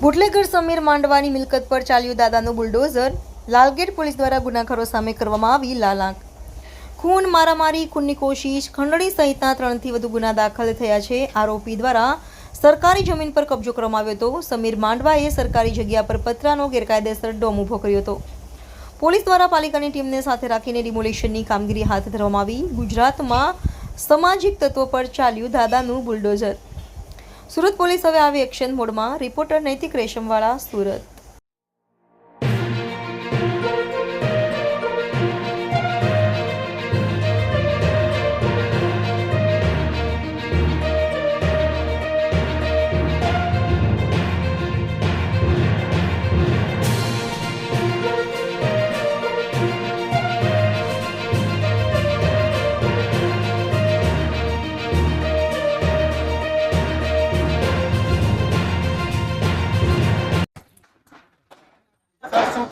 Bootlegger Sameer માંડવાની મિલકત પર ચાલ્યું દાદાનું બુલડોઝર. લાલગેટ પોલીસ દ્વારા ગુનાખરો સામે કરવામાં આવી લાલાંક. ખૂન, મારામારી, ખૂનની કોશિશ, ખંડણી સહિતના ત્રણથી વધુ ગુના દાખલ થયા છે. આરોપી દ્વારા સરકારી જમીન પર કબજો કરવામાં આવ્યો હતો. સમીર માંડવાએ સરકારી જગ્યા પર પતરાનો ગેરકાયદેસર ડોમ ઊભો કર્યો હતો. પોલીસ દ્વારા પાલિકાની ટીમને સાથે રાખીને ડિમોલિશનની કામગીરી હાથ ધરવામાં આવી. ગુજરાતમાં સામાજિક તત્વો પર ચાલ્યું દાદાનું બુલડોઝર. સુરત પોલીસ હવે આવી એક્શન મોડમાં રિપોર્ટર નૈતિક રેશમવાળા સુરત.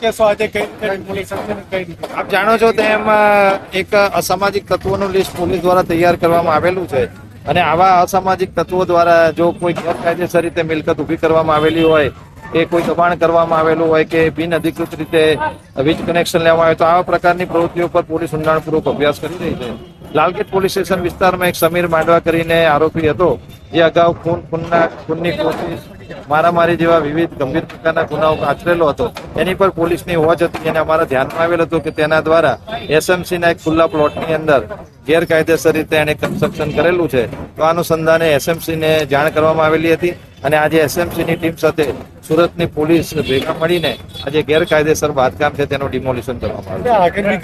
કહેશો આજે આપ જાણો છો તેમ એક અસામાજિક તત્વોનું લિસ્ટ પોલીસ દ્વારા તૈયાર કરવામાં આવેલું છે. અને આવા અસામાજિક તત્વો દ્વારા જો કોઈ ગેરકાયદેસર રીતે મિલકત ઊભી કરવામાં આવેલી હોય, કે કોઈ દબાણ કરવામાં આવેલું હોય, કે બિન અધિકૃત રીતે વીજ કનેક્શન લેવામાં આવે, તો આવા પ્રકારની પ્રવૃત્તિઓ પર પોલીસ ઊંડાણપૂર્વક અભ્યાસ કરી રહી છે. લાલગેટ પોલીસ સ્ટેશન વિસ્તારમાં એક સમીર માંડવા કરીને આરોપી હતો. જે અગાઉ ખૂન, ખૂનના, ખૂનની કોશિશ મારામારી જેવા વિવિધ ગંભીર પ્રકારના ગુનાઓ આચરેલો હતો. એની પર પોલીસની હોજ હતી અને અમારા ધ્યાનમાં આવેલ હતું કે તેના દ્વારા એસએમસી ના એક ખુલ્લા પ્લોટની અંદર ગેરકાયદેસર રીતે એને કન્સ્ટ્રક્શન કરેલું છે. તો અનુસંધાને એસએમસી ને જાણ કરવામાં આવેલી હતી અને આજે એસએમસી ની ટીમ સાથે સુરતની પોલીસ ભેગા મળીને આજે ગેરકાયદેસર બાંધકામ છે તેનું ડિમોલિશન કરવામાં આવ્યું